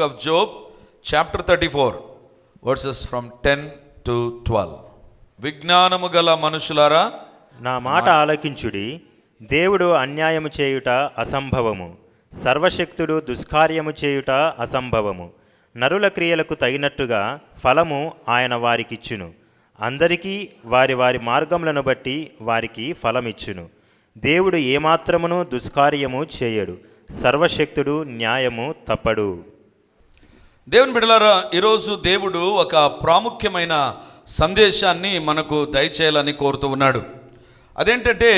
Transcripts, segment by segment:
Book of Job chapter thirty four verses from ten to twelve విజ్ఞానము గల మనుషులారా నా మాట ఆలకించుడి. దేవుడు అన్యాయము చేయుట అసంభవము. సర్వశక్తుడు దుష్కార్యము చేయుట అసంభవము. నరుల క్రియలకు తగినట్టుగా ఫలము ఆయన వారికిచ్చును. అందరికీ వారి వారి మార్గములను బట్టి వారికి ఫలమిచ్చును. దేవుడు ఏమాత్రమును దుష్కార్యము చేయడు. సర్వశక్తుడు న్యాయము తప్పడు. దేవుని బిడలారా ఈరోజు దేవుడు ఒక ప్రాముఖ్యమైన సందేశాన్ని మనకు దయచేయాలని కోరుతూ ఉన్నాడు. అదేంటంటే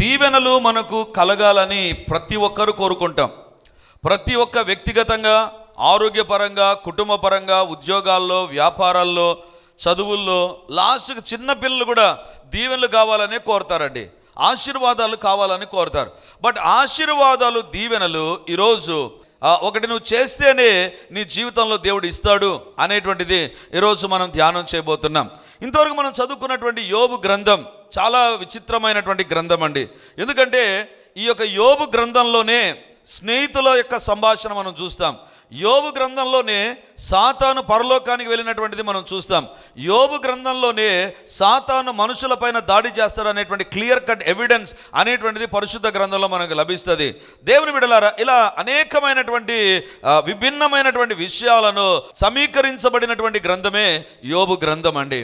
దీవెనలు మనకు కలగాలని ప్రతి ఒక్కరు కోరుకుంటాం. ప్రతి ఒక్క వ్యక్తిగతంగా ఆరోగ్యపరంగా కుటుంబపరంగా ఉద్యోగాల్లో వ్యాపారాల్లో చదువుల్లో లాస్ట్కి చిన్న పిల్లలు కూడా దీవెనలు కావాలనే కోరుతారండి. ఆశీర్వాదాలు కావాలని కోరుతారు. బట్ ఆశీర్వాదాలు దీవెనలు ఈరోజు ఒకటి నువ్వు చేస్తేనే నీ జీవితంలో దేవుడు ఇస్తాడు అనేటువంటిది ఈరోజు మనం ధ్యానం చేయబోతున్నాం. ఇంతవరకు మనం చదువుకున్నటువంటి యోబు గ్రంథం చాలా విచిత్రమైనటువంటి గ్రంథం అండి. ఎందుకంటే ఈ యొక్క యోబు గ్రంథంలోనే స్నేహితుల యొక్క సంభాషణ మనం చూస్తాం. యోబు గ్రంథంలోనే సాతాను పరలోకానికి వెళ్ళినటువంటిది మనం చూస్తాం. యోబు గ్రంథంలోనే సాతాను మనుషులపైన దాడి చేస్తాడు అనేటువంటి క్లియర్ కట్ ఎవిడెన్స్ అనేటువంటిది పరిశుద్ధ గ్రంథంలో మనకు లభిస్తుంది. దేవుని విడలారా ఇలా అనేకమైనటువంటి విభిన్నమైనటువంటి విషయాలను సమీకరించబడినటువంటి గ్రంథమే యోబు గ్రంథం అండి.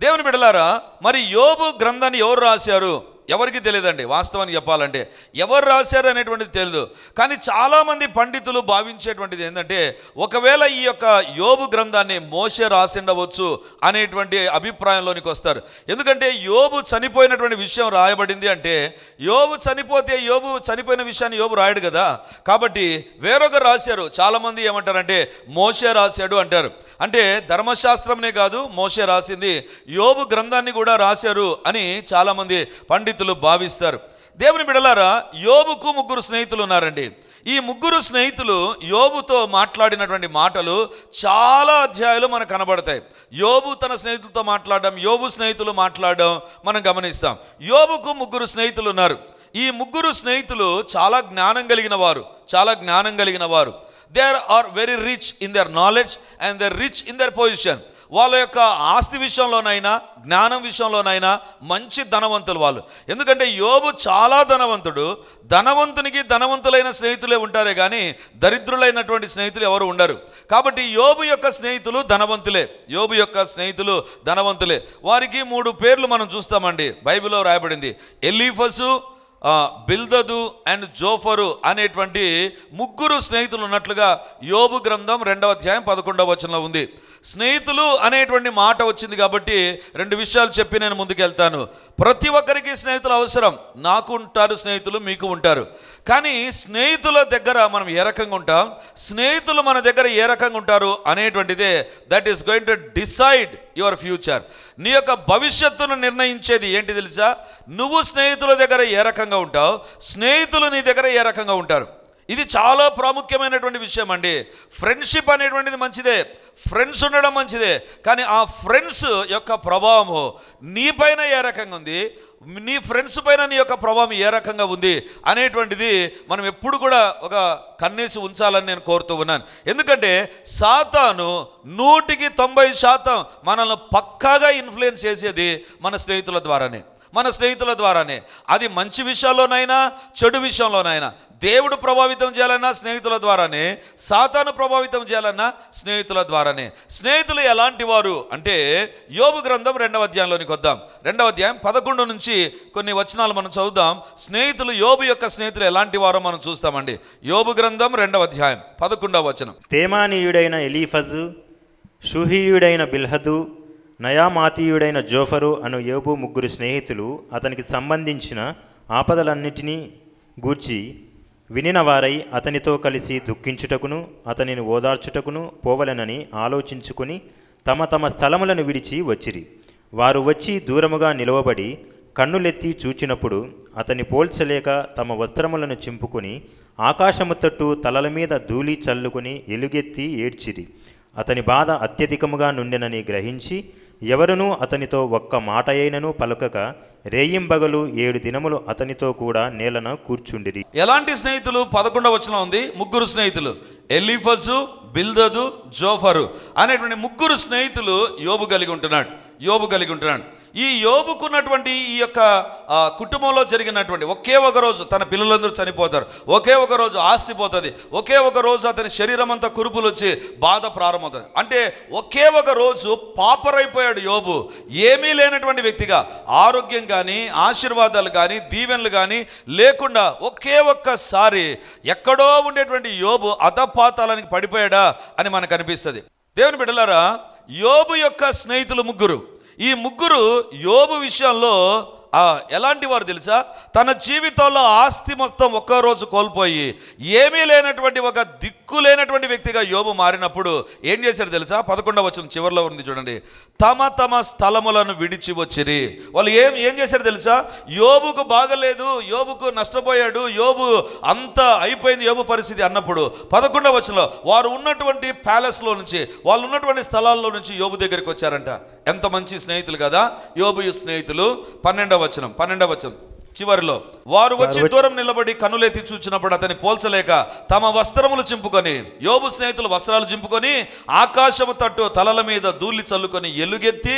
దేవుని బిడలారా మరి యోబు గ్రంథాన్ని ఎవరు రాశారు? ఎవరికి తెలియదండి? వాస్తవానికి చెప్పాలంటే ఎవరు రాశారు అనేటువంటిది తెలియదు కానీ చాలామంది పండితులు భావించేటువంటిది ఏంటంటే ఒకవేళ ఈ యొక్క యోబు గ్రంథాన్ని మోసే రాసిండవచ్చు అనేటువంటి అభిప్రాయంలోనికి వస్తారు. ఎందుకంటే యోబు చనిపోయినటువంటి విషయం రాయబడింది అంటే యోబు చనిపోతే యోబు చనిపోయిన విషయాన్ని యోబు రాయడు కదా. కాబట్టి వేరొకరు రాశారు. చాలామంది ఏమంటారంటే మోసే రాశాడు అంటారు. అంటే ధర్మశాస్త్రంనే కాదు మోసే రాసింది. యోబు గ్రంథాన్ని కూడా రాశారు అని చాలామంది పండితులు భావిస్తారు. దేవుని బిడలారా యోబుకు ముగ్గురు స్నేహితులు ఉన్నారండి. ఈ ముగ్గురు స్నేహితులు యోబుతో మాట్లాడినటువంటి మాటలు చాలా అధ్యాయాలు మనకు కనబడతాయి. యోబు తన స్నేహితులతో మాట్లాడడం యోబు స్నేహితులు మాట్లాడడం మనం గమనిస్తాం. యోబుకు ముగ్గురు స్నేహితులు ఉన్నారు. ఈ ముగ్గురు స్నేహితులు చాలా జ్ఞానం కలిగిన వారు చాలా జ్ఞానం కలిగిన వారు. There are very rich in their knowledge and their rich in their position వాళ్ళ యొక్క ఆస్తి విషయంలోనైనా జ్ఞానం విషయంలోనైనా మంచి ధనవంతులు వాళ్ళు. ఎందుకంటే యోబు చాలా ధనవంతుడు. ధనవంతునికి ధనవంతులైన స్నేహితులే ఉంటారే కానీ దరిద్రులైనటువంటి స్నేహితులు ఎవరు ఉండరు. కాబట్టి యోబు యొక్క స్నేహితులు ధనవంతులే. యోబు యొక్క స్నేహితులు ధనవంతులే. వారికి మూడు పేర్లు మనం చూస్తామండి. బైబిల్లో రాయబడింది. ఎలీఫసు బిల్దదు అండ్ జోఫరు అనేటువంటి ముగ్గురు స్నేహితులు ఉన్నట్లుగా యోబు గ్రంథం రెండవ అధ్యాయం పదకొండవ వచనంలో ఉంది. స్నేహితులు అనేటువంటి మాట వచ్చింది కాబట్టి రెండు విషయాలు చెప్పి నేను ముందుకెళ్తాను. ప్రతి ఒక్కరికి స్నేహితులు అవసరం. నాకు ఉంటారు స్నేహితులు మీకు ఉంటారు. కానీ స్నేహితుల దగ్గర మనం ఏ రకంగా ఉంటాం? స్నేహితులు మన దగ్గర ఏ రకంగా ఉంటారు అనేటువంటిదే that is going to decide your future నీ యొక్క భవిష్యత్తును నిర్ణయించేది ఏంటి తెలుసా? నువ్వు స్నేహితుల దగ్గర ఏ రకంగా ఉంటావు? స్నేహితులు నీ దగ్గర ఏ రకంగా ఉంటారు? ఇది చాలా ప్రాముఖ్యమైనటువంటి విషయం అండి. ఫ్రెండ్షిప్ అనేటువంటిది మంచిదే. ఫ్రెండ్స్ ఉండడం మంచిదే. కానీ ఆ ఫ్రెండ్స్ యొక్క ప్రభావము నీపైన ఏ రకంగా ఉంది? నీ ఫ్రెండ్స్ పైన నీ యొక్క ప్రభావం ఏ రకంగా ఉంది? అనేటువంటిది మనం ఎప్పుడు కూడా ఒక కన్నేసి ఉంచాలని నేను కోరుతూ ఉన్నాను. ఎందుకంటే సాతాను నూటికి తొంభై శాతం మనల్ని పక్కాగా ఇన్ఫ్లుయెన్స్ చేసేది మన స్నేహితుల ద్వారానే. మన స్నేహితుల ద్వారానే. అది మంచి విషయాల్లోనైనా చెడు విషయంలోనైనా. దేవుడు ప్రభావితం చేయాలన్నా స్నేహితుల ద్వారానే. సాతాను ప్రభావితం చేయాలన్నా స్నేహితుల ద్వారానే. స్నేహితులు ఎలాంటి వారు అంటే యోగు గ్రంథం రెండవ అధ్యాయంలోనికి వద్దాం. రెండవ అధ్యాయం పదకొండు నుంచి కొన్ని వచనాలు మనం చదువుదాం. స్నేహితులు యోబు యొక్క స్నేహితులు ఎలాంటి వారో మనం చూస్తామండి. యోబు గ్రంథం రెండవ అధ్యాయం పదకొండవ వచనం. తేమానీయుడైన ఎలీఫజు షుహీయుడైన బిల్హదు నయామాతీయుడైన జోఫరు అను యోబు ముగ్గురు స్నేహితులు అతనికి సంబంధించిన ఆపదలన్నిటినీ గూర్చి వినిన వారై అతనితో కలిసి దుఃఖించుటకును అతనిని ఓదార్చుటకును పోవలెనని ఆలోచించుకుని తమ తమ స్థలములను విడిచి వచ్చిరి. వారు వచ్చి దూరముగా నిలవబడి కన్నులెత్తి చూచినప్పుడు అతని పోల్చలేక తమ వస్త్రములను చింపుకొని ఆకాశము తట్టు తలల మీద ధూళి చల్లుకొని ఎలుగెత్తి ఏడ్చిరి. అతని బాధ అత్యధికముగా నుండెనని గ్రహించి ఎవరునూ అతనితో ఒక్క మాట అయినను పలుకక రేయింబగలు ఏడు దినములు అతనితో కూడా నేలన కూర్చుండిరి. ఎలాంటి స్నేహితులు? పదకొండవ వచనం ఉంది. ముగ్గురు స్నేహితులు. ఎలిఫజు బిల్దదు జోఫరు అనేటువంటి ముగ్గురు స్నేహితులు యోబు కలిగి ఉంటున్నాడు. యోబు కలిగి ఉంటున్నాడు. ఈ యోబుకున్నటువంటి ఈ యొక్క కుటుంబంలో జరిగినటువంటి ఒకే ఒక రోజు తన పిల్లలందరూ చనిపోతారు. ఒకే ఒక రోజు ఆస్తి పోతుంది. ఒకే ఒక రోజు అతని శరీరం అంతా కురుపులు వచ్చి బాధ ప్రారంభమవుతుంది. అంటే ఒకే ఒక రోజు పాపరైపోయాడు యోబు. ఏమీ లేనటువంటి వ్యక్తిగా ఆరోగ్యం కానీ ఆశీర్వాదాలు కానీ దీవెనలు కానీ లేకుండా ఒకే ఒక్కసారి ఎక్కడో ఉండేటువంటి యోబు అధపాతాలానికి పడిపోయాడా అని మనకు అనిపిస్తుంది. దేవుని బిడ్డలారా యోబు యొక్క స్నేహితులు ముగ్గురు. ఈ ముగ్గురు యోబు విషయంలో ఎలాంటి వారు తెలుసా? తన జీవితంలో ఆస్తి మొత్తం ఒక్క రోజు కోల్పోయి ఏమీ లేనటువంటి ఒక దిక్కు లేనటువంటి వ్యక్తిగా యోబు మారినప్పుడు ఏం చేశాడు తెలుసా? పదకొండవ వచ్చిన చివరిలో ఉంది చూడండి. తమ తమ స్థలములను విడిచి వచ్చిరి. వాళ్ళు ఏం ఏం చేశారు తెలుసా? యోబుకు బాగలేదు యోబుకు నష్టపోయాడు యోబు అంత అయిపోయింది యోబు పరిస్థితి అన్నప్పుడు పదకొండవ వచనంలో వారు ఉన్నటువంటి ప్యాలెస్లో నుంచి వాళ్ళు ఉన్నటువంటి స్థలాల్లో నుంచి యోబు దగ్గరికి వచ్చారంట. ఎంత మంచి స్నేహితులు కదా? యోబు స్నేహితులు. పన్నెండవ వచనం పన్నెండవ వచనం. చివరిలో వారు వచ్చి దూరం నిలబడి కనులెత్తి చూచినప్పుడు అతని పోల్చలేక తమ వస్త్రములు చింపుకొని యోబు స్నేహితులు వస్త్రాలు చింపుకొని ఆకాశము తట్టు తలల మీద దూలి చల్లుకొని ఎలుగెత్తి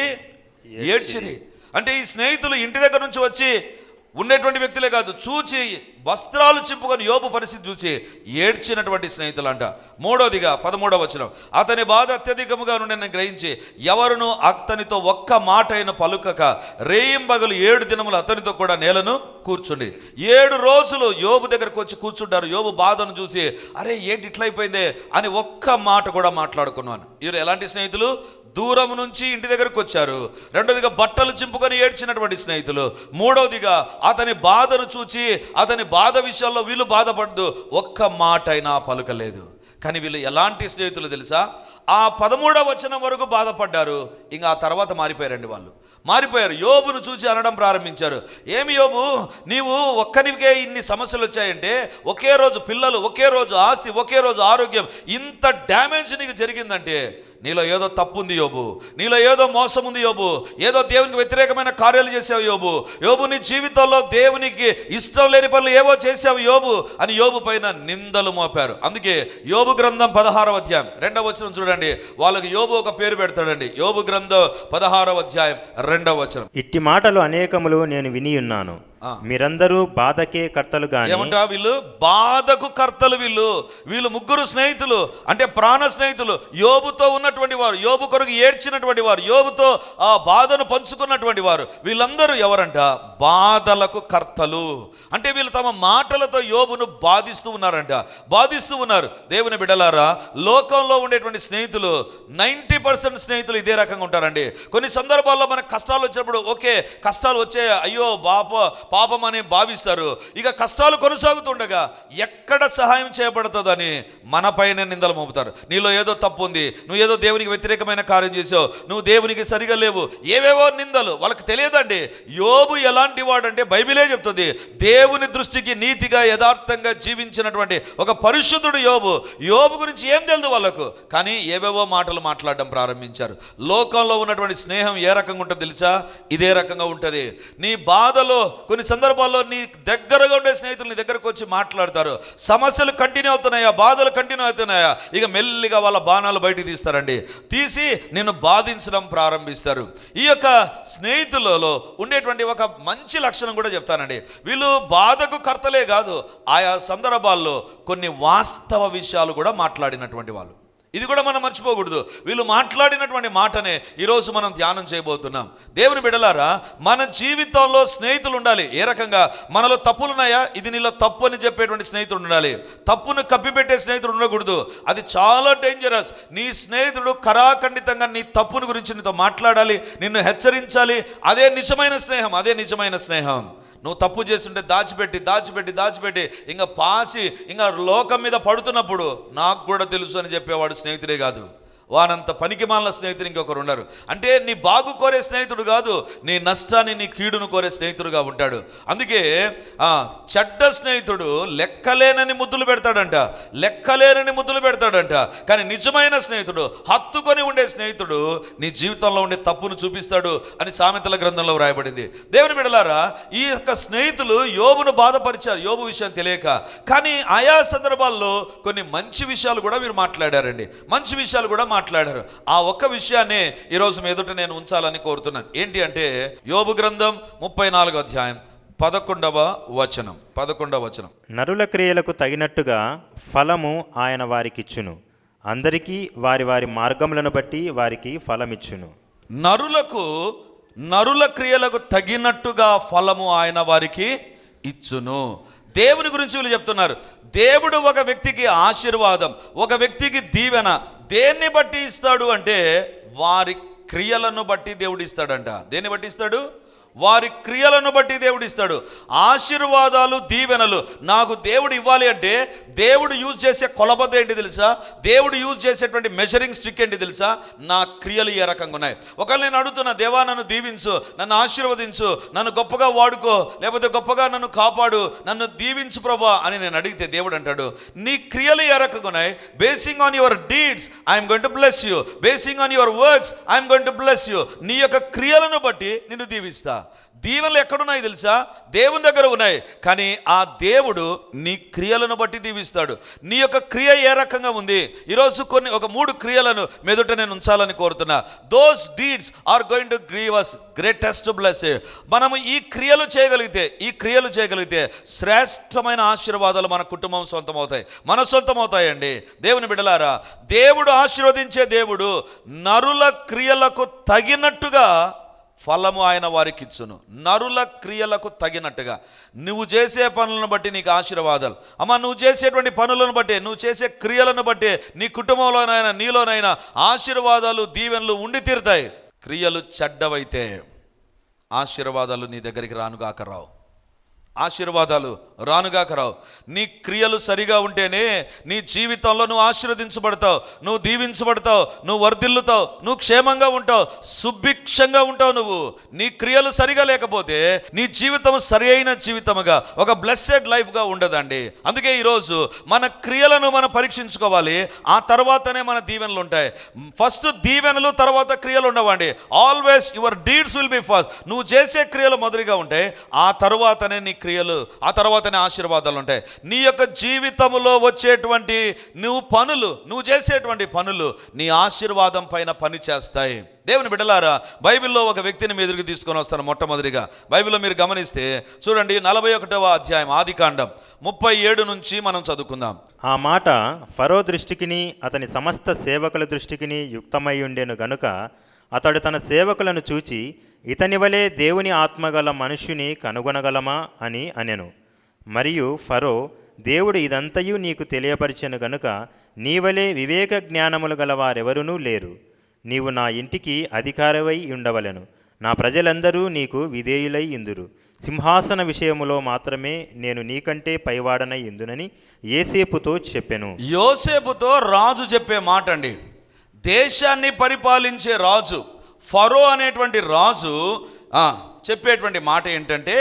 ఏడ్చిరి. అంటే ఈ స్నేహితులు ఇంటి దగ్గర నుంచి వచ్చి ఉండేటువంటి వ్యక్తులే కాదు చూచి వస్త్రాలు చింపుకొని యోపు పరిస్థితి చూసి ఏడ్చినటువంటి స్నేహితులు అంట మూడోదిగా పదమూడవ వచనం. అతని బాధ అత్యధికముగా నుండి గ్రహించి ఎవరును అతనితో ఒక్క మాట అయిన పలుకక రేయింబగలు ఏడు దినములు అతనితో కూడా నేలను కూర్చుండి. ఏడు రోజులు యోబు దగ్గరకు వచ్చి కూర్చుంటారు. యోబు బాధను చూసి అరే ఏంటి ఇట్లయిపోయిందే అని ఒక్క మాట కూడా మాట్లాడుకున్నాను. వీరు ఎలాంటి స్నేహితులు? దూరం నుంచి ఇంటి దగ్గరకు వచ్చారు. రెండోదిగా బట్టలు చింపుకొని ఏడ్చినటువంటి స్నేహితులు. మూడవదిగా అతని బాధను చూచి అతని బాధ విషయాల్లో వీళ్ళు బాధపడదు ఒక్క మాట అయినా పలుకలేదు. కానీ వీళ్ళు ఎలాంటి స్నేహితులు తెలుసా? ఆ పదమూడవ వచనం వరకు బాధపడ్డారు. ఇంకా ఆ తర్వాత మారిపోయారండి వాళ్ళు. మారిపోయారు. యోబును చూసి అనడం ప్రారంభించారు. ఏమి యోబు? నీవు ఒక్కనికే ఇన్ని సమస్యలు వచ్చాయంటే ఒకే రోజు పిల్లలు ఒకే రోజు ఆస్తి ఒకే రోజు ఆరోగ్యం ఇంత డ్యామేజ్ నీకు జరిగిందంటే నీలో ఏదో తప్పు ఉంది యోబు. నీలో ఏదో మోసం ఉంది యోబు. ఏదో దేవునికి వ్యతిరేకమైన కార్యాలు చేసావు యోబు. యోబు నీ జీవితంలో దేవునికి ఇష్టం లేని పనులు ఏవో చేసావు యోబు అని యోబు పైన నిందలు మోపారు. అందుకే యోబు గ్రంథం పదహారవ అధ్యాయం. రెండవ వచనం చూడండి. వాళ్ళకి యోబు ఒక పేరు పెడతాడండి. యోబు గ్రంథం పదహారవ అధ్యాయం రెండవ వచనం. ఇట్టి మాటలు అనేకములు నేను వినియున్నాను. మీరందరూ బాధకే కర్తలు గాని ఏమంటా వీళ్ళు? బాధకు కర్తలు వీళ్ళు. వీళ్ళు ముగ్గురు స్నేహితులు అంటే ప్రాణ స్నేహితులు. యోబుతో ఉన్నటువంటి వారు యోబు కొరకు ఏడ్చినటువంటి వారు యోబుతో ఆ బాధను పంచుకున్నటువంటి వారు. వీళ్ళందరూ ఎవరంట? బాధలకు కర్తలు. అంటే వీళ్ళు తమ మాటలతో యోబును బాధిస్తూ ఉన్నారంట. బాధిస్తూ ఉన్నారు. దేవుని బిడలారా లోకంలో ఉండేటువంటి స్నేహితులు నైంటీ పర్సెంట్ స్నేహితులు ఇదే రకంగా ఉంటారండి. కొన్ని సందర్భాల్లో మనకు కష్టాలు వచ్చినప్పుడు ఓకే కష్టాలు వచ్చే అయ్యో పాప పాపం అని భావిస్తారు. ఇక కష్టాలు కొనసాగుతుండగా ఎక్కడ సహాయం చేయబడుతుందని మనపైనే నిందలు మోపుతారు. నీలో ఏదో తప్పు ఉంది. నువ్వు ఏదో దేవునికి వ్యతిరేకమైన కార్యం చేసావు. నువ్వు దేవునికి సరిగా లేవు. ఏవేవో నిందలు. వాళ్ళకి తెలియదండి. యోబు ఎలాంటి వాడంటే బైబిలే చెప్తుంది. దేవుని దృష్టికి నీతిగా యథార్థంగా జీవించినటువంటి ఒక పరిశుద్ధుడు యోబు. యోబు గురించి ఏం తెలియదు వాళ్ళకు. కానీ ఏవేవో మాటలు మాట్లాడడం ప్రారంభించారు. లోకంలో ఉన్నటువంటి స్నేహం ఏ రకంగా ఉంటుందో తెలుసా? ఇదే రకంగా ఉంటుంది. నీ బాధలో కొన్ని సందర్భాల్లో నీ దగ్గరగా ఉండే స్నేహితులు నీ దగ్గరకు వచ్చి మాట్లాడతారు. సమస్యలు కంటిన్యూ అవుతున్నాయా? బాధలు కంటిన్యూ అవుతున్నాయా? ఇక మెల్లిగా వాళ్ళ బాణాలు బయటికి తీస్తారండి. తీసి నిన్ను బాధించడం ప్రారంభిస్తారు. ఈ యొక్క స్నేహితులలో ఉండేటువంటి ఒక మంచి లక్షణం కూడా చెప్తానండి. వీళ్ళు బాధకు కర్తలే కాదు ఆయా సందర్భాల్లో కొన్ని వాస్తవ విషయాలు కూడా మాట్లాడినటువంటి వాళ్ళు. ఇది కూడా మనం మర్చిపోకూడదు. వీళ్ళు మాట్లాడినటువంటి మాటనే ఈరోజు మనం ధ్యానం చేయబోతున్నాం. దేవుని బిడలారా మన జీవితంలో స్నేహితులు ఉండాలి. ఏ రకంగా? మనలో తప్పులున్నాయా? ఇది నీలో తప్పు అని చెప్పేటువంటి స్నేహితుడు ఉండాలి. తప్పును కప్పిపెట్టే స్నేహితుడు ఉండకూడదు. అది చాలా డేంజరస్ నీ స్నేహితుడు కరాఖండితంగా నీ తప్పును గురించి నీతో మాట్లాడాలి నిన్ను హెచ్చరించాలి. అదే నిజమైన స్నేహం అదే నిజమైన స్నేహం. నువ్వు తప్పు చేస్తుంటే దాచిపెట్టి దాచిపెట్టి దాచిపెట్టి ఇంకా పాసి ఇంకా లోకం మీద పడుతున్నప్పుడు నాకు కూడా తెలుసు అని చెప్పేవాడు స్నేహితుడే కాదు. వానంత పనికి మాలిన స్నేహితుడు ఇంకొకరు ఉన్నారు. అంటే నీ బాగు కోరే స్నేహితుడు కాదు నీ నష్టాన్ని నీ కీడును కోరే స్నేహితుడుగా ఉంటాడు. అందుకే ఆ చెడ్డ స్నేహితుడు లెక్కలేనని ముద్దులు పెడతాడంట. లెక్కలేనని ముద్దులు పెడతాడంట. కానీ నిజమైన స్నేహితుడు హత్తుకొని ఉండే స్నేహితుడు నీ జీవితంలో ఉండే తప్పును చూపిస్తాడు అని సామెతల గ్రంథంలో వ్రాయబడింది. దేవుని బిడలారా ఈ యొక్క స్నేహితులు యోబును బాధపరిచారు యోబు విషయం తెలియక. కానీ ఆయా సందర్భాల్లో కొన్ని మంచి విషయాలు కూడా వీరు మాట్లాడారండి. మంచి విషయాలు కూడా మాట్లాడారు ఆ ఒక్క విషయాన్ని ఈరోజు ఎదుట నేను ఉంచాలని కోరుతున్నాను. ఏంటి అంటే యోబు గ్రంథం ముప్పై నాలుగో అధ్యాయం పదకొండవ వచనం. పదకొండవ వచనం. నరుల క్రియలకు తగినట్టుగా ఫలము ఆయన వారికిచ్చును. అందరికీ వారి వారి మార్గములను బట్టి వారికి ఫలమిచ్చును. నరులకు నరుల క్రియలకు తగినట్టుగా ఫలము ఆయన వారికి ఇచ్చును. దేవుని గురించి వీళ్ళు చెప్తున్నారు. దేవుడు ఒక వ్యక్తికి ఆశీర్వాదం ఒక వ్యక్తికి దీవెన దేన్ని బట్టి ఇస్తాడు అంటే వారి క్రియలను బట్టి దేవుడు ఇస్తాడంట. దేన్ని బట్టి ఇస్తాడు? వారి క్రియలను బట్టి దేవుడు ఇస్తాడు ఆశీర్వాదాలు దీవెనలు నాకు దేవుడు ఇవ్వాలి అంటే దేవుడు యూజ్ చేసే కొలబద్ద ఏంటి తెలుసా? దేవుడు యూజ్ చేసేటువంటి మెజరింగ్ స్టిక్ ఏంటి తెలుసా? నా క్రియలు ఏ రకంగా ఉన్నాయి. ఒకవేళ నేను అడుగుతున్నా దేవా నన్ను దీవించు నన్ను ఆశీర్వదించు నన్ను గొప్పగా వాడుకో లేకపోతే గొప్పగా నన్ను కాపాడు నన్ను దీవించు ప్రభా అని నేను అడిగితే దేవుడు అంటాడు నీ క్రియలు ఏ రకంగా ఉన్నాయి. Basing on your deeds I'm going to bless you basing on your works I'm going to bless you నీ యొక్క క్రియలను బట్టి నిన్ను దీవిస్తా. దీవెనలు ఎక్కడున్నాయి తెలుసా? దేవుని దగ్గర ఉన్నాయి. కానీ ఆ దేవుడు నీ క్రియలను బట్టి దీవిస్తాడు. నీ యొక్క క్రియ ఏ రకంగా ఉంది? ఈరోజు కొన్ని ఒక మూడు క్రియలను మెదుట నేను ఉంచాలని కోరుతున్నా. Those deeds are going to grieve us greatest bless మనము ఈ క్రియలు చేయగలిగితే ఈ క్రియలు చేయగలిగితే శ్రేష్టమైన ఆశీర్వాదాలు మన కుటుంబం సొంతమవుతాయి. మన సొంతమవుతాయండి. దేవుని బిడలారా దేవుడు ఆశీర్వదించే దేవుడు నరుల క్రియలకు తగినట్టుగా ఫలము ఆయన వారికి ఇచ్చును నరుల క్రియలకు తగినట్టుగా. నువ్వు చేసే పనులను బట్టి నీకు ఆశీర్వాదాలు. అమ్మ నువ్వు చేసేటువంటి పనులను బట్టి నువ్వు చేసే క్రియలను బట్టి నీ కుటుంబంలోనైనా నీలోనైనా ఆశీర్వాదాలు దీవెనలు ఉండి తీరుతాయి. క్రియలు చెడ్డవైతే ఆశీర్వాదాలు నీ దగ్గరికి రానుగాక రావు. ఆశీర్వాదాలు రానుగాక రావు నీ క్రియలు సరిగా ఉంటేనే నీ జీవితంలో నువ్వు ఆశీర్వదించబడతావు నువ్వు దీవించబడతావు నువ్వు వర్ధిల్లుతావు నువ్వు క్షేమంగా ఉంటావు సుభిక్షంగా ఉంటావు నువ్వు. నీ క్రియలు సరిగా లేకపోతే నీ జీవితం సరి అయిన జీవితముగా ఒక బ్లెస్సెడ్ లైఫ్గా ఉండదండి. అందుకే ఈరోజు మన క్రియలను మనం పరీక్షించుకోవాలి. ఆ తర్వాతనే మన దీవెనలు ఉంటాయి. ఫస్ట్ దీవెనలు తర్వాత క్రియలు ఉండవండి. Always your deeds will be first నువ్వు చేసే క్రియలు మొదటిగా ఉంటాయి. ఆ తర్వాతనే నీ క్రియలు ఆ తర్వాత తర్వాతనే ఆశీర్వాదాలు ఉంటాయి. నీ యొక్క జీవితంలో వచ్చేటువంటి నువ్వు పనులు నువ్వు చేసేటువంటి పనులు నీ ఆశీర్వాదం పైన పని చేస్తాయి. దేవుని బిడ్డలారా బైబిల్లో ఒక వ్యక్తిని మీ ఎదురుకు తీసుకొని వస్తాను మొట్టమొదటిగా. బైబిల్లో మీరు గమనిస్తే చూడండి నలభై ఒకటవ అధ్యాయం ఆదికాండం ముప్పై ఏడు నుంచి మనం చదువుకుందాం. ఆ మాట ఫరో దృష్టికిని అతని సమస్త సేవకుల దృష్టికిని యుక్తమై ఉండేను గనుక అతడు తన సేవకులను చూచి ఇతని వలే దేవుని ఆత్మగల మనుష్యుని కనుగొనగలమా అని అనెను. మరియు ఫరో దేవుడు ఇదంతయు నీకు తెలియపరిచెను గనుక నీవలే వివేక జ్ఞానములు గల వారెవరునూ లేరు. నీవు నా ఇంటికి అధికారవై ఉండవలెను. నా ప్రజలందరూ నీకు విధేయులై ఇందురు. సింహాసన విషయములో మాత్రమే నేను నీకంటే పైవాడనై ఇందునని ఏసేపుతో చెప్పెను. యోసేపుతో రాజు చెప్పే మాట అండి దేశాన్ని పరిపాలించే రాజు ఫరో అనేటువంటి రాజు చెప్పేటువంటి మాట ఏంటంటే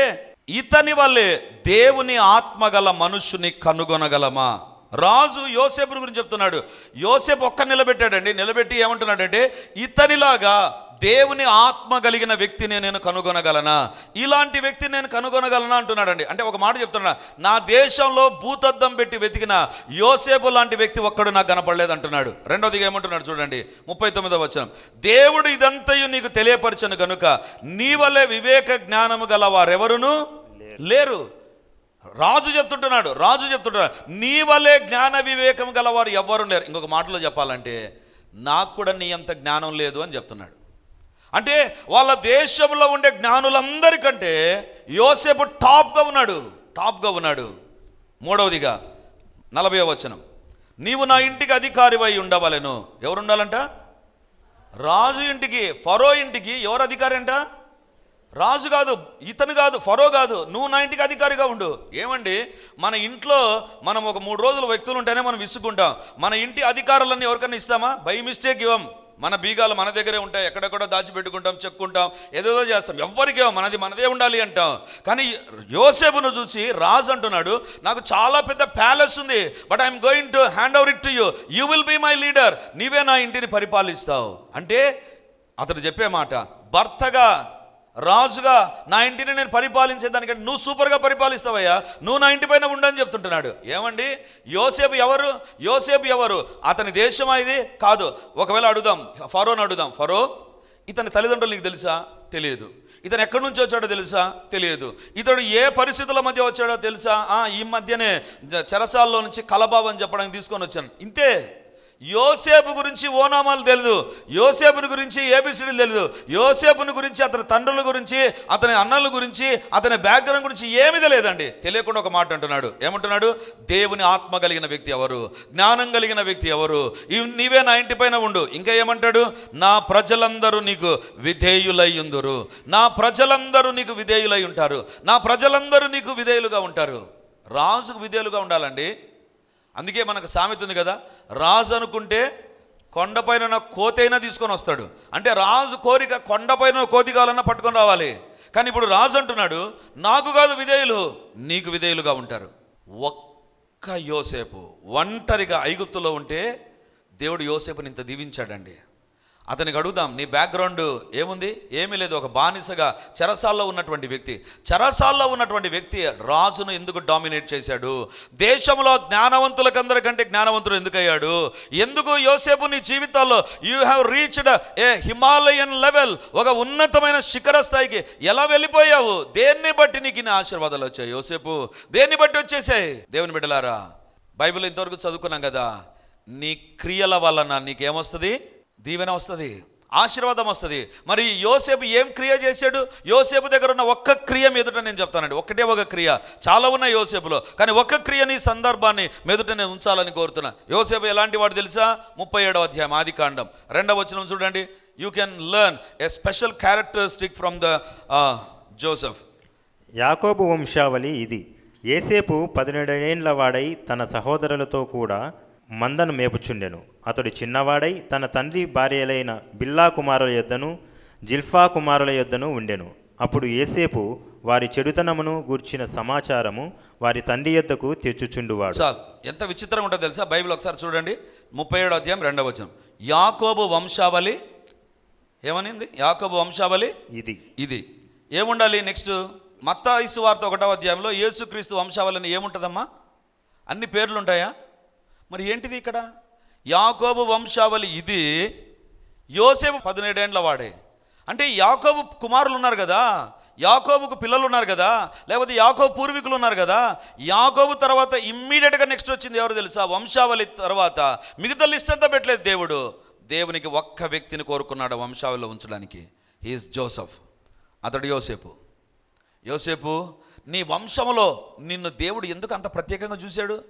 ఇతని వల్లే దేవుని ఆత్మగల మనుషుని కనుగొనగలమా? రాజు యోసేపు గురించి చెప్తున్నాడు. యోసేపు ఒక్క నిలబెట్టాడండి. నిలబెట్టి ఏమంటున్నాడంటే ఇతనిలాగా దేవుని ఆత్మ కలిగిన వ్యక్తిని నేను కనుగొనగలనా? ఇలాంటి వ్యక్తిని నేను కనుగొనగలనా అంటున్నాడండి. అంటే ఒక మాట చెప్తున్నా నా దేశంలో భూతద్దం పెట్టి వెతికిన యోసేపు లాంటి వ్యక్తి ఒక్కడు నాకు కనపడలేదు అంటున్నాడు. రెండోదిగా ఏమంటున్నాడు చూడండి ముప్పై తొమ్మిదో వచనం. దేవుడు ఇదంతయు నీకు తెలియపరచను కనుక నీ వల్లే వివేక జ్ఞానము గల వారెవరును లేరు. రాజు చెప్తుంటున్నాడు రాజు చెప్తుంటున్నాడు. నీ వలే జ్ఞాన వివేకం గలవారు ఎవ్వరు లేరు. ఇంకొక మాటలో చెప్పాలంటే నాకు కూడా నీ అంత జ్ఞానం లేదు అని చెప్తున్నాడు. అంటే వాళ్ళ దేశంలో ఉండే జ్ఞానులందరికంటే యోసేపు టాప్గా ఉన్నాడు టాప్గా ఉన్నాడు మూడవదిగా నలభై వచనం. నీవు నా ఇంటికి అధికారివై ఉండవలెను. ఎవరుండాలంట రాజు ఇంటికి ఫరో ఇంటికి ఎవరు అధికారి అంట? రాజు కాదు ఇతను కాదు ఫరో కాదు నువ్వు నా ఇంటికి అధికారిగా ఉండు. ఏమండి? మన ఇంట్లో మనం ఒక మూడు రోజులు వ్యక్తులు ఉంటేనే మనం విసుకుంటాం మన ఇంటి అధికారాలన్నీ ఎవరికైనా ఇస్తామా? బై మిస్టేక్ ఇవ్వం మన బీగాలు మన దగ్గరే ఉంటాయి. ఎక్కడెక్కడో దాచిపెట్టుకుంటాం చెక్కుంటాం ఏదేదో చేస్తాం. ఎవ్వరికి మనది మనదే ఉండాలి అంటాం. కానీ యోసేపును చూసి రాజు అంటున్నాడు నాకు చాలా పెద్ద ప్యాలెస్ ఉంది but I'm going to hand over it to you you will be my leader నీవే నా ఇంటిని పరిపాలిస్తావు. అంటే అతడు చెప్పే మాట భర్తగా రాజుగా నా ఇంటిని నేను పరిపాలించేదానికంటే నువ్వు సూపర్గా పరిపాలిస్తావయ్యా. నువ్వు నా ఇంటి పైన ఉండని చెప్తుంటున్నాడు. ఏమండి? యోసేపు ఎవరు? యోసేపు ఎవరు? అతని దేశం ఇది? కాదు. ఒకవేళ అడుగుదాం. ఫరోని అడుగుదాం. ఫరో ఇతని తల్లిదండ్రులు నీకు తెలుసా? తెలియదు. ఇతను ఎక్కడి నుంచి వచ్చాడో తెలుసా? తెలియదు. ఇతడు ఏ పరిస్థితుల మధ్య వచ్చాడో తెలుసా? ఆ, ఈ మధ్యనే చెరసాల్లో నుంచి కలబాబు అని చెప్పడానికి తీసుకొని వచ్చాను. ఇంతే. యోసేపు గురించి ఓనామాలు తెలియదు యోసేపుని గురించి ఏబిసిడీలు తెలియదు యోసేపుని గురించి అతని తండ్రుల గురించి అతని అన్నల గురించి అతని బ్యాక్గ్రౌండ్ గురించి ఏమీ తెలియదండి. తెలియకుండా ఒక మాట అంటున్నాడు. ఏమంటున్నాడు? దేవుని ఆత్మ కలిగిన వ్యక్తి ఎవరు? జ్ఞానం కలిగిన వ్యక్తి ఎవరు? నీవే నా ఇంటి పైన ఉండు. ఇంకా ఏమంటాడు? నా ప్రజలందరూ నీకు విధేయులై ఉందరు. నా ప్రజలందరూ నీకు విధేయులై ఉంటారు. నా ప్రజలందరూ నీకు విధేయులుగా ఉంటారు. రాజుకు విధేయులుగా ఉండాలండి. అందుకే మనకు సామెత ఉంది కదా రాజు అనుకుంటే కొండపైన కోతైనా తీసుకొని వస్తాడు. అంటే రాజు కోరిక కొండపైన కోతి కావాలన్నా పట్టుకొని రావాలి. కానీ ఇప్పుడు రాజు అంటున్నాడు నాకు కాదు విధేయులు నీకు విధేయులుగా ఉంటారు. ఒక్క యోసేపు ఒంటరిగా ఐగుప్తులో ఉంటే దేవుడు యోసేపుని ఇంత దీవించాడండి. అతనికి అడుగుదాం నీ బ్యాక్గ్రౌండ్ ఏముంది? ఏమీ లేదు ఒక బానిసగా చెరసాల్లో ఉన్నటువంటి వ్యక్తి. చెరసాల్లో ఉన్నటువంటి వ్యక్తి రాజును ఎందుకు డామినేట్ చేశాడు? దేశంలో జ్ఞానవంతులకందరికంటే జ్ఞానవంతుడు ఎందుకయ్యాడు? ఎందుకు యోసేపు నీ జీవితాల్లో you have reached a Himalayan level ఒక ఉన్నతమైన శిఖర స్థాయికి ఎలా వెళ్ళిపోయావు? దేన్ని బట్టి నీకు ఇన్ని ఆశీర్వాదాలు వచ్చాయి యోసేపు? దేన్ని బట్టి వచ్చేసాయి? దేవుని బిడ్డలారా బైబిల్ ఇంతవరకు చదువుకున్నాం కదా నీ క్రియల వలన నీకేమొస్తుంది? దీవెన వస్తుంది ఆశీర్వాదం వస్తుంది. మరి యోసేపు ఏం క్రియ చేశాడు? యోసేపు దగ్గర ఉన్న ఒక్క క్రియ మెదుట నేను చెప్తానండి. ఒక్కటే ఒక క్రియ. చాలా ఉన్నాయి యోసేపులో కానీ ఒక్క క్రియని సందర్భాన్ని మెదుట నేను ఉంచాలని కోరుతున్నా. యోసేపు ఎలాంటి వాడు తెలుసా? ముప్పై ఏడవ అధ్యాయం ఆది కాండం. రెండవ వచనం చూడండి. You can learn a special characteristic from the Joseph యాకోబు వంశావళి ఇది. ఏసేపు పదిహేడేండ్ల వాడై తన సహోదరులతో కూడా మందను మేపుచుండెను. అతడు చిన్నవాడై తన తండ్రి భార్యలైన బిల్లా కుమారుల యొద్దను జిల్ఫా కుమారుల యొద్దను ఉండెను. అప్పుడు ఏసేపు వారి చెడుతనమును గూర్చిన సమాచారము వారి తండ్రి యొద్దకు తెచ్చుచుండువాడు. చాలు. ఎంత విచిత్రంగా ఉంటుందో తెలుసా? బైబిల్ ఒకసారి చూడండి. ముప్పై ఏడో అధ్యాయం రెండవ వచనం. యాకోబు వంశావళి ఏమనింది? యాకోబు వంశావళి ఇది. ఇది. ఏముండాలి నెక్స్ట్? మత్తా ఇసు వార్త ఒకటో అధ్యాయంలో యేసుక్రీస్తు వంశావళిని ఏముంటుందమ్మా? అన్ని పేర్లు ఉంటాయా మరి ఏంటిది ఇక్కడ? యాకోబు వంశావళి ఇది యోసేపు పదిహేడేండ్ల వాడే. అంటే యాకోబు కుమారులు ఉన్నారు కదా యాకోబుకు పిల్లలు ఉన్నారు కదా లేకపోతే యాకోబు పూర్వీకులు ఉన్నారు కదా యాకోబు తర్వాత ఇమ్మీడియట్గా నెక్స్ట్ వచ్చింది ఎవరు తెలుసా? వంశావళి తర్వాత. మిగతా లిస్ట్ అంతా పెట్టలేదు దేవుడు. దేవునికి ఒక్క వ్యక్తిని కోరుకున్నాడు వంశావళిలో ఉంచడానికి. హీస్ జోసఫ్ అతడు యోసేపు. యోసేపు నీ వంశంలో నిన్ను దేవుడు ఎందుకు అంత ప్రత్యేకంగా చూశాడు?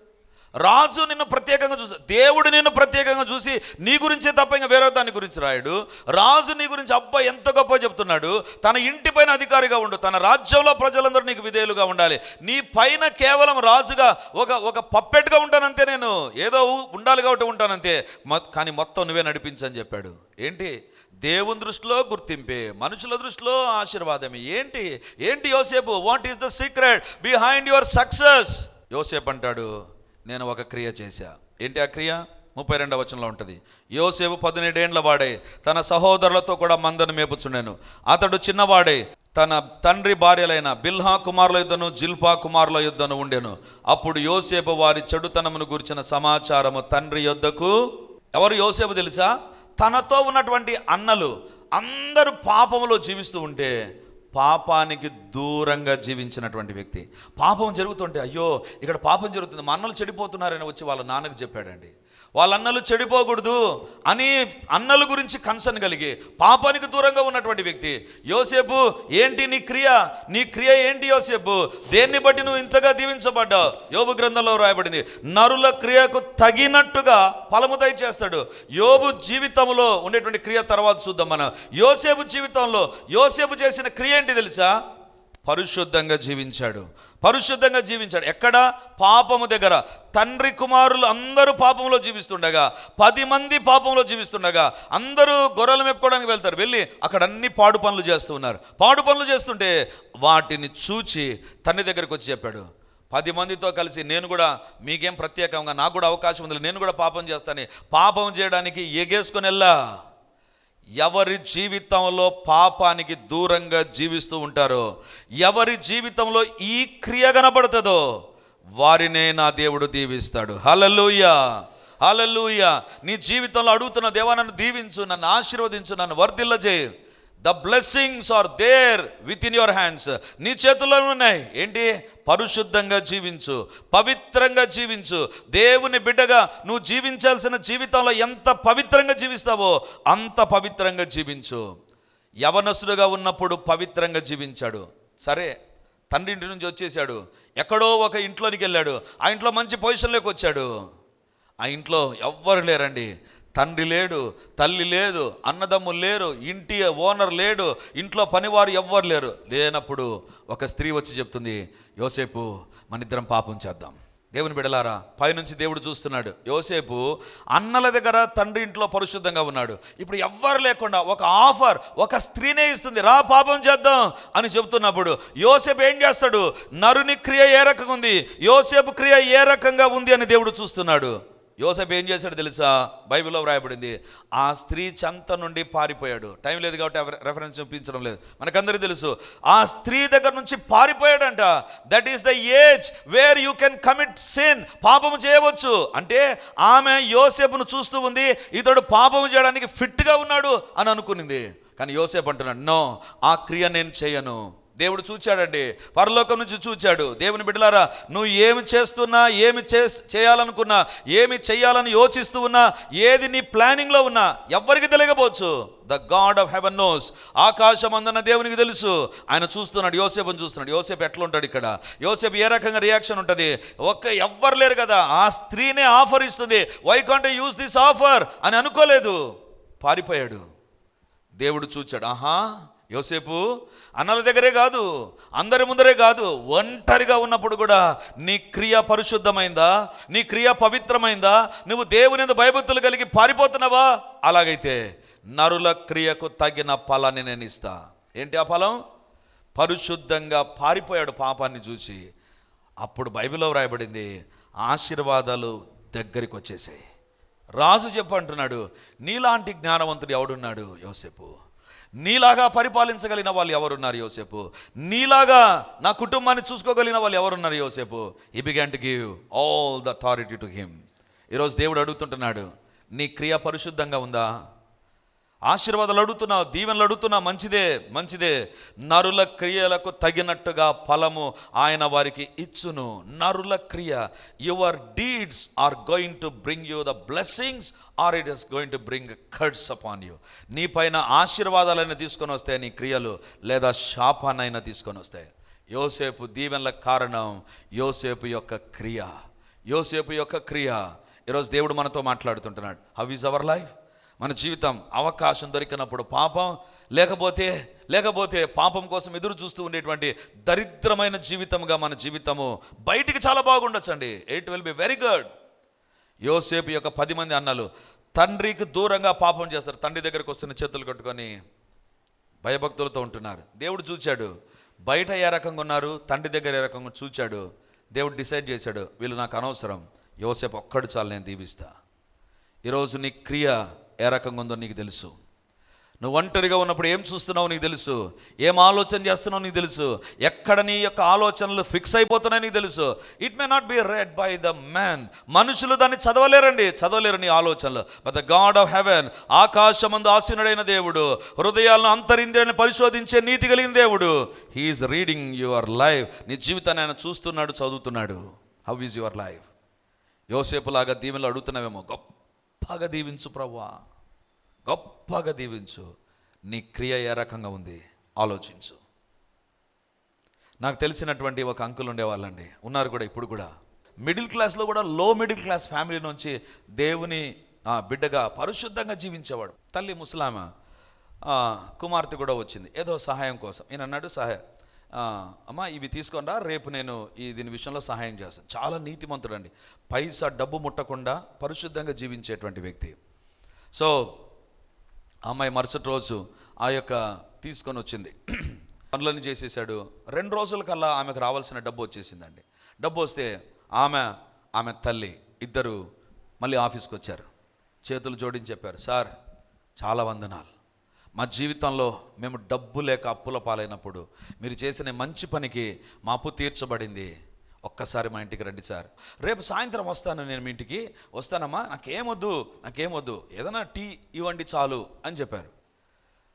రాజు నిన్ను ప్రత్యేకంగా చూసి దేవుడు నిన్ను ప్రత్యేకంగా చూసి నీ గురించే తప్ప ఇంకా వేరే దాని గురించి రాయడు. రాజు నీ గురించి అబ్బా ఎంత గొప్ప చెప్తున్నాడు. తన ఇంటి పైన అధికారిగా ఉండు. తన రాజ్యంలో ప్రజలందరూ నీకు విధేయులుగా ఉండాలి. నీ పైన కేవలం రాజుగా ఒక ఒక పప్పెట్గా ఉంటానంతే నేను. ఏదో ఉండాలి కాబట్టి ఉంటానంతే. కానీ మొత్తం నువ్వే నడిపించని చెప్పాడు. ఏంటి? దేవుని దృష్టిలో గుర్తింపే మనుషుల దృష్టిలో ఆశీర్వాదమే. ఏంటి? ఏంటి యోసేపు? What is the secret behind your success యోసేపు అంటాడు. నేను ఒక క్రియ చేశా. ఏంటి ఆ క్రియ? ముప్పై రెండవ వచనంలో ఉంటుంది. యోసేపు పదిహేడేండ్ల వాడే తన సహోదరులతో కూడా మందను మేపుచుండెను. అతడు చిన్నవాడే తన తండ్రి భార్యలైన బిల్హా కుమారుల యుద్ధను జిల్పా కుమారుల యుద్ధను ఉండెను. అప్పుడు యోసేపు వారి చెడుతనమును గురించిన సమాచారము తండ్రి యొద్దకు ఎవరు యోసేపు తెలుసా? తనతో ఉన్నటువంటి అన్నలు అందరూ పాపములో జీవిస్తూ ఉంటే పాపానికి దూరంగా జీవించినటువంటి వ్యక్తి. పాపం జరుగుతుంటే అయ్యో ఇక్కడ పాపం జరుగుతుంది మా అన్నలు చెడిపోతున్నారని వచ్చి వాళ్ళ నాన్నకు చెప్పాడండి. వాళ్ళ అన్నలు చెడిపోకూడదు అని అన్నల గురించి కన్సర్న్ కలిగి పాపానికి దూరంగా ఉన్నటువంటి వ్యక్తి యోసేపు ఏంటి నీ క్రియ? నీ క్రియ ఏంటి యోసేపు? దేన్ని బట్టి నువ్వు ఇంతగా దీవించబడ్డావు? యోబు గ్రంథంలో రాయబడింది నరుల క్రియకు తగినట్టుగా ఫలము దయచేస్తాడు. యోబు జీవితంలో ఉండేటువంటి క్రియ తర్వాత చూద్దాం మనం. యోసేపు జీవితంలో యోసేపు చేసిన క్రియ ఏంటి తెలుసా? పరిశుద్ధంగా జీవించాడు. పరిశుద్ధంగా జీవించాడు. ఎక్కడ? పాపము దగ్గర. తండ్రి కుమారులు అందరూ పాపంలో జీవిస్తుండగా పది మంది పాపంలో జీవిస్తుండగా అందరూ గొర్రెలు మెప్పుకోవడానికి వెళ్తారు. వెళ్ళి అక్కడ అన్ని పాడు పనులు చేస్తూ ఉన్నారు. పాడు పనులు చేస్తుంటే వాటిని చూచి తండ్రి దగ్గరికి వచ్చి చెప్పాడు పది మందితో కలిసి నేను కూడా మీకేం ప్రత్యేకంగా నాకు కూడా అవకాశం ఉంది. నేను కూడా పాపం చేస్తాను. పాపం చేయడానికి ఎగేసుకొని వెళ్ళా. ఎవరి జీవితంలో పాపానికి దూరంగా జీవిస్తూ ఉంటారో ఎవరి జీవితంలో ఈ క్రియ కనబడుతుందో వారినే నా దేవుడు దీవిస్తాడు. హలలుయ హలలుయ నీ జీవితంలో అడుగుతున్న దేవా నన్ను దీవించు నన్ను ఆశీర్వదించు నన్ను వర్ధిల్లజేయు. The blessings are there within your hands నీ చేతుల్లో ఉన్నాయి. ఏంటి? పరిశుద్ధంగా జీవించు పవిత్రంగా జీవించు. దేవుని బిడ్డగా నువ్వు జీవించాల్సిన జీవితంలో ఎంత పవిత్రంగా జీవిస్తావో అంత పవిత్రంగా జీవించు. యవనసుడుగా ఉన్నప్పుడు పవిత్రంగా జీవించాడు. సరే తండ్రి ఇంటి నుంచి వచ్చేసాడు ఎక్కడో ఒక ఇంట్లోనికి వెళ్ళాడు. ఆ ఇంట్లో మంచి పొజిషన్లోకి వచ్చాడు. ఆ ఇంట్లో ఎవ్వరు లేరండి. తండ్రి లేడు తల్లి లేదు అన్నదమ్ములు లేరు ఇంటి ఓనర్ లేడు ఇంట్లో పనివారు ఎవ్వరు లేరు. లేనప్పుడు ఒక స్త్రీ వచ్చి చెప్తుంది యోసేపు మన ఇద్దరం పాపం చేద్దాం. దేవుని బిడలారా పైనుంచి దేవుడు చూస్తున్నాడు యోసేపు అన్నల దగ్గర తండ్రి ఇంట్లో పరిశుద్ధంగా ఉన్నాడు. ఇప్పుడు ఎవ్వరు లేకుండా ఒక ఆఫర్ ఒక స్త్రీనే ఇస్తుంది రా పాపం చేద్దాం అని చెబుతున్నప్పుడు యోసేపు ఏం చేస్తాడు? నరుని క్రియ ఏ రకంగా ఉంది? యోసేపు క్రియ ఏ రకంగా ఉంది అని దేవుడు చూస్తున్నాడు. యోసేపు ఏం చేశాడు తెలుసా? బైబిల్లో వ్రాయబడింది. ఆ స్త్రీ చంత నుండి పారిపోయాడు. టైం లేదు కాబట్టి రెఫరెన్స్ చూపించడం లేదు. మనకందరికీ తెలుసు. ఆ స్త్రీ దగ్గర నుంచి పారిపోయాడంట. That is the age where you can commit sin పాపము చేయవచ్చు. అంటే ఆమె యోసేపును చూస్తూ ఉంది. ఇతడు పాపము చేయడానికి ఫిట్గా ఉన్నాడు అని అనుకునింది. కానీ యోసేపు అంటున్నాడు నో ఆ క్రియ నేను చేయను. దేవుడు చూచాడండి. పరలోకం నుంచి చూచాడు. దేవుని బిడ్డలారా నువ్వు ఏమి చేస్తున్నా ఏమి చే చేయాలనుకున్నా ఏమి చేయాలని యోచిస్తూ ఉన్నా ఏది నీ ప్లానింగ్లో ఉన్నా ఎవ్వరికి తెలియకపోవచ్చు. The God of heaven knows ఆకాశం అందన్న దేవునికి తెలుసు. ఆయన చూస్తున్నాడు యోసేపుని చూస్తున్నాడు. యోసేపు ఎట్లా ఉంటాడు ఇక్కడ? యోసేపు ఏ రకంగా రియాక్షన్ ఉంటుంది? ఒక్క ఎవ్వరు లేరు కదా. ఆ స్త్రీనే ఆఫర్ ఇస్తుంది. Why can't use this offer అని అనుకోలేదు. పారిపోయాడు. దేవుడు చూచాడు. ఆహా! యోసేపు అన్నల దగ్గరే కాదు అందరి ముందరే కాదు ఒంటరిగా ఉన్నప్పుడు కూడా నీ క్రియ పరిశుద్ధమైందా? నీ క్రియ పవిత్రమైందా? నువ్వు దేవుని భయభక్తులు కలిగి పారిపోతున్నావా? అలాగైతే నరుల క్రియకు తగిన ఫలాన్ని నేను ఇస్తా. ఏంటి ఆ ఫలం? పరిశుద్ధంగా పారిపోయాడు పాపాన్ని చూసి. అప్పుడు బైబిల్లో వ్రాయబడింది ఆశీర్వాదాలు దగ్గరికి వచ్చేసాయి రాజు చెప్పంటున్నాడు నీలాంటి జ్ఞానవంతుడు ఎవడున్నాడు? యోసేపు. నీలాగా పరిపాలించగలిగిన వాళ్ళు ఎవరున్నారు యోసేపు? నీలాగా నా కుటుంబాన్ని చూసుకోగలిగిన వాళ్ళు ఎవరున్నారు యోసేపు? He began to give all the authority to him ఈరోజు దేవుడు అడుగుతుంటున్నాడు నీ క్రియ పరిశుద్ధంగా ఉందా? ఆశీర్వాదాలు అడుగుతున్నావు దీవెనలు అడుగుతున్నా మంచిదే మంచిదే. నరుల క్రియలకు తగినట్టుగా ఫలము ఆయన వారికి ఇచ్చును. నరుల క్రియ your deeds are going to bring you the blessings or it is going to bring curses upon you నీ పైన ఆశీర్వాదాలైనా తీసుకొని వస్తాయి నీ క్రియలు లేదా శాపాన్నైనా తీసుకొని వస్తాయి యోసేపు దీవెనల కారణం యోసేపు యొక్క క్రియ. యోసేపు యొక్క క్రియ. ఈరోజు దేవుడు మనతో మాట్లాడుతుంటున్నాడు. హౌ ఈజ్ అవర్ లైఫ్ మన జీవితం అవకాశం దొరికినప్పుడు పాపం లేకపోతే లేకపోతే పాపం కోసం ఎదురు చూస్తూ ఉండేటువంటి దరిద్రమైన జీవితంగా మన జీవితము బయటికి చాలా బాగుండొచ్చండి. It will be very good యోసేపు యొక్క పది మంది అన్నలు తండ్రికి దూరంగా పాపం చేస్తారు. తండ్రి దగ్గరకు వస్తున్న చేతులు కట్టుకొని భయభక్తులతో ఉంటున్నారు. దేవుడు చూచాడు. బయట ఏ రకంగా ఉన్నారు? తండ్రి దగ్గర ఏ రకంగా చూచాడు? దేవుడు డిసైడ్ చేశాడు వీళ్ళు నాకు అనవసరం. యోసేపు ఒక్కడు చాలు నేను దీవిస్తా. ఈరోజు నీ క్రియ ఏ రకంగా ఉందో నీకు తెలుసు. నువ్వు ఒంటరిగా ఉన్నప్పుడు ఏం చూస్తున్నావు నీకు తెలుసు. ఏం ఆలోచన చేస్తున్నావు నీకు తెలుసు. ఎక్కడ నీ యొక్క ఆలోచనలు ఫిక్స్ అయిపోతున్నాయి నీకు తెలుసు. It may not be read by the man మనుషులు దాన్ని చదవలేరండి. చదవలేరు నీ ఆలోచనలు. But the God of heaven ఆకాశమందు ఆసీనుడైన దేవుడు హృదయాలను అంతరింద్రియాన్ని పరిశోధించే నీతి కలిగిన దేవుడు హీఈస్ రీడింగ్ యువర్ లైఫ్ నీ జీవితాన్ని ఆయన చూస్తున్నాడు చదువుతున్నాడు. హౌ ఈజ్ యువర్ లైఫ్ యోసేపులాగా దీవెనలు అడుగుతున్నావేమో గొప్పగా దీవించు ప్రవ్వా. గొప్పగా దీవించు. నీ క్రియ ఏ రకంగా ఉంది? ఆలోచించు. నాకు తెలిసినటువంటి ఒక అంకుల్ ఉండేవాళ్ళండి. ఉన్నారు కూడా ఇప్పుడు కూడా. మిడిల్ క్లాస్లో కూడా లో మిడిల్ క్లాస్ ఫ్యామిలీ నుంచి దేవుని బిడ్డగా పరిశుద్ధంగా జీవించేవాడు. తల్లి ముసలామ కుమార్తె కూడా వచ్చింది. ఏదో సహాయం కోసం. ఈయన అన్నాడు సహాయం. అమ్మ ఇవి తీసుకోండా రేపు నేను ఈ దీని విషయంలో సహాయం చేస్తాను. చాలా నీతిమంతుడండి. పైసా డబ్బు ముట్టకుండా పరిశుద్ధంగా జీవించేటువంటి వ్యక్తి. సో అమ్మాయి మరుసటి రోజు ఆ యొక్క తీసుకొని వచ్చింది. పనులన్నీ చేసేసాడు. రెండు రోజుల కల్లా ఆమెకు రావాల్సిన డబ్బు వచ్చేసిందండి. డబ్బు వస్తే ఆమె ఆమె తల్లి ఇద్దరు మళ్ళీ ఆఫీస్కి వచ్చారు. చేతులు జోడించి చెప్పారు సార్ చాలా వందనాలు. మా జీవితంలో మేము డబ్బు లేక అప్పుల పాలైనప్పుడు మీరు చేసిన మంచి పనికి మా అప్పు తీర్చబడింది. ఒక్కసారి మా ఇంటికి రండి సార్. రేపు సాయంత్రం వస్తాను నేను మీ ఇంటికి. వస్తానమ్మా. నాకేమొద్దు నాకేమొద్దు. ఏదైనా టీ ఇవ్వండి చాలు అని చెప్పారు.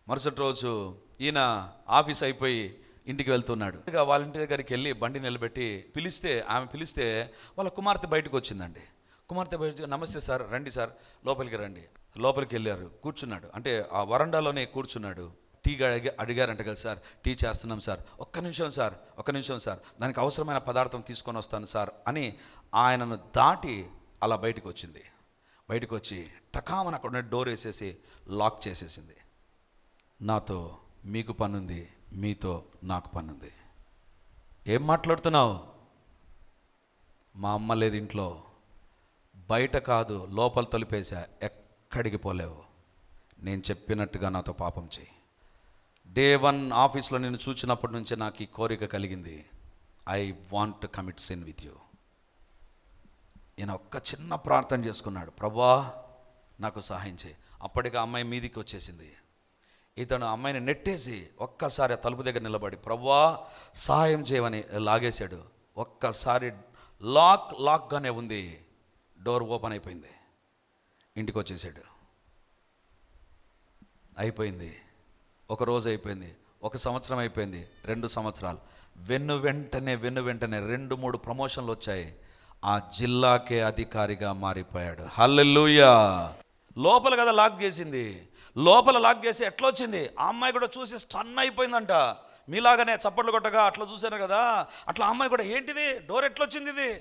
మరుసటి రోజు ఈయన ఆఫీస్ అయిపోయి ఇంటికి వెళ్తున్నాడు. ఇక వాళ్ళ ఇంటి దగ్గరికి వెళ్ళి బండి నిలబెట్టి పిలిస్తే ఆమె పిలిస్తే వాళ్ళ కుమార్తె బయటకు వచ్చిందండి. కుమార్తె బయట నమస్తే సార్ రండి సార్ లోపలికి రండి. లోపలికి వెళ్ళారు కూర్చున్నాడు. అంటే ఆ వరండాలోనే కూర్చున్నాడు. టీ అడిగి అడిగారంట కదా సార్ టీ చేస్తున్నాం సార్. ఒక్క నిమిషం సార్ ఒక్క నిమిషం సార్ దానికి అవసరమైన పదార్థం తీసుకొని వస్తాను సార్ అని ఆయనను దాటి అలా బయటకు వచ్చింది బయటకు వచ్చి టకామని అక్కడ ఉన్న డోర్ వేసేసి లాక్ చేసేసింది. నాతో మీకు పనుంది మీతో నాకు పనుంది. ఏం మాట్లాడుతున్నావు? మా అమ్మ లేదు ఇంట్లో బయట కాదు లోపల తొలిపేశా. ఎక్కడికి పోలేవు. నేను చెప్పినట్టుగా నాతో పాపం చేయి. డే వన్ ఆఫీస్లో నేను చూసినప్పటి నుంచి నాకు ఈ కోరిక కలిగింది. I want commit sin with you ఈయన ఒక్క చిన్న ప్రార్థన చేసుకున్నాడు. ప్రభా నాకు సహాయం చేయి. అప్పటికి అమ్మాయి మీదికి వచ్చేసింది. ఇతను అమ్మాయిని నెట్టేసి ఒక్కసారి ఆ తలుపు దగ్గర నిలబడి ప్రభా సహాయం చేయమని లాగేశాడు. ఒక్కసారి లాక్ లాక్గానే ఉంది. డోర్ ఓపెన్ అయిపోయింది. ఇంటికి వచ్చేసాడు అయిపోయింది. ఒక రోజు అయిపోయింది. ఒక సంవత్సరం అయిపోయింది. రెండు సంవత్సరాలు. వెన్ను వెంటనే వెన్ను వెంటనే రెండు మూడు ప్రమోషన్లు వచ్చాయి. ఆ జిల్లాకే అధికారిగా మారిపోయాడు. హల్లెలూయా! లోపల కదా లాక్ చేసింది. లోపల లాక్ చేసి ఎట్లా వచ్చింది ఆ అమ్మాయి కూడా చూసి స్టన్ అయిపోయిందంట. మీలాగానే చప్పట్లు కొట్టగా అట్లా చూశారు కదా? అట్లా అమ్మాయి కూడా ఏంటిది? డోర్ ఎట్లొచ్చింది ఇది?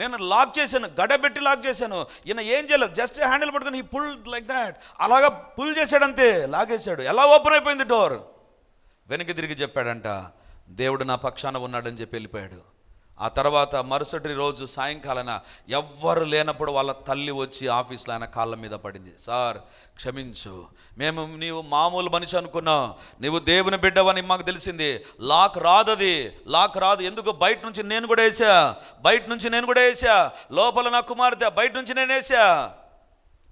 నేను లాక్ చేశాను గడబెట్టి లాక్ చేశాను. ఈయన ఏం చేయలేదు జస్ట్ హ్యాండిల్ పట్టుకొని ఈ పుల్ లైక్ దాట్ అలాగా పుల్ చేశాడంతే లాగేశాడు. ఎలా ఓపెన్ అయిపోయింది డోర్ వెనక్కి తిరిగి చెప్పాడంట దేవుడు నా పక్షాన ఉన్నాడని చెప్పి వెళ్ళిపోయాడు. ఆ తర్వాత మరుసటి రోజు సాయంకాలన ఎవ్వరు లేనప్పుడు వాళ్ళ తల్లి వచ్చి ఆఫీస్లో ఆయన కాళ్ళ మీద పడింది. సార్ క్షమించు. మేము నీవు మామూలు మనిషి అనుకున్నాం. నీవు దేవుని బిడ్డవని మాకు తెలిసింది. లాక్ రాదది. లాక్ రాదు. ఎందుకు? బయట నుంచి నేను కూడా వేసా బయట నుంచి నేను కూడా వేసా లోపల నా కుమార్తె బయట నుంచి నేను వేసా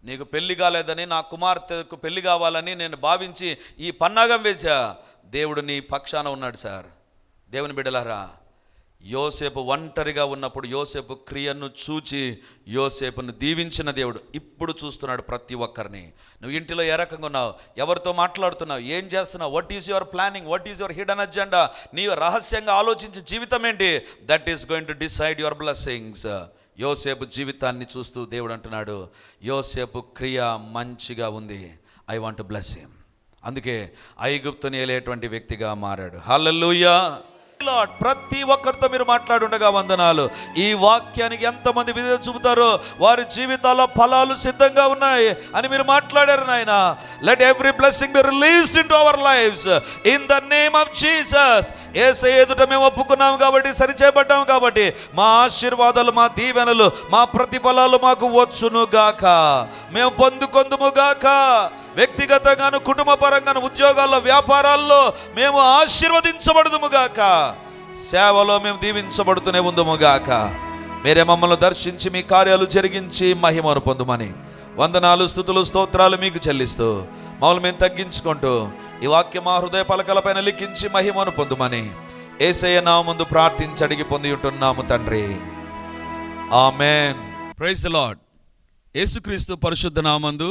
నీకు పెళ్ళి కాలేదని నా కుమార్తెకు పెళ్ళి కావాలని నేను భావించి ఈ పన్నాగం వేశా. దేవుడు నీ పక్షాన ఉన్నాడు సార్. దేవుని బిడ్డలారా యోసేపు ఒంటరిగా ఉన్నప్పుడు యోసేపు క్రియను చూచి యోసేపును దీవించిన దేవుడు ఇప్పుడు చూస్తున్నాడు ప్రతి ఒక్కరిని. నువ్వు ఇంటిలో ఏ రకంగా ఉన్నావు? ఎవరితో మాట్లాడుతున్నావు? ఏం చేస్తున్నావు? What is your planning what is your hidden agenda నీవు రహస్యంగా ఆలోచించే జీవితం ఏంటి? That is going to decide your blessings యోసేపు జీవితాన్ని చూస్తూ దేవుడు అంటున్నాడు యోసేపు క్రియ మంచిగా ఉంది. ఐ వాంట్ బ్లెస్ హిమ్ అందుకే ఐగుప్తుని వెళ్ళేటువంటి వ్యక్తిగా మారాడు. హల్లెలూయా లార్డ్ ప్రతి ఒక్కరితో మీరు మాట్లాడుండగా వందనాలు. ఈ వాక్యానికి ఎంతమంది విధేయత చూపుతారో వారి జీవితాల్లో ఫలాలు సిద్ధంగా ఉన్నాయి అని మీరు మాట్లాడారు నాయన. Let every blessing be release into our lifes in the name of Jesus ఏసై ఎదుట మేము ఒప్పుకున్నాం కాబట్టి సరిచేయబడ్డాం కాబట్టి మా ఆశీర్వాదాలు మా దీవెనలు మా ప్రతిఫలాలు మాకు వచ్చును గాక మేము పొందుకొందుము గాక వ్యక్తిగతంగాను కుటుంబ పరంగాను ఉద్యోగాల్లో వ్యాపారాల్లో మేము ఆశీర్వదించబడుదుముగాక సేవలో మేము దీవించబడుతూనే ఉందముగాక మీరే మమ్మల్ని దర్శించి మీ కార్యాలు జరిగించి మహిమను పొందుమని వందనాలు స్థుతులు స్తోత్రాలు మీకు చెల్లిస్తూ మమ్మల్ని మేము తగ్గించుకుంటూ ఈ వాక్యం మా హృదయ పలకలపైన లిఖించి మహిమను పొందుమని ఏసయ్య నా ముందు ప్రార్థించి అడిగి పొంది ఉంటున్నాము తండ్రి. ఆమెన్. ప్రైజ్ లాడ్ యేసుక్రీస్తు పరిశుద్ధ నామందు